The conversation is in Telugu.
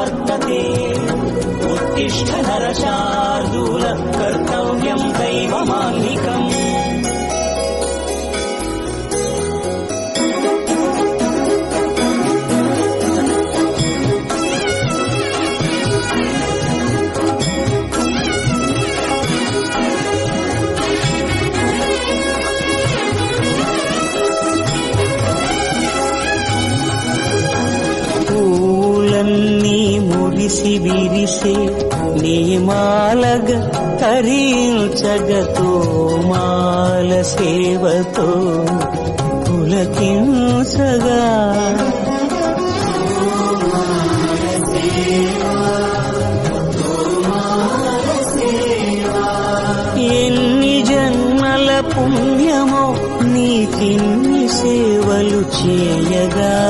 वर्तते। उत्तिष्ठ नरशा। విరిసి విరిసే నీమాలగ తరించగతో మాల సేవతో పులకించగా. ఎన్ని జన్మల పుణ్యమో నీ తిన్ని సేవలు చేయగా.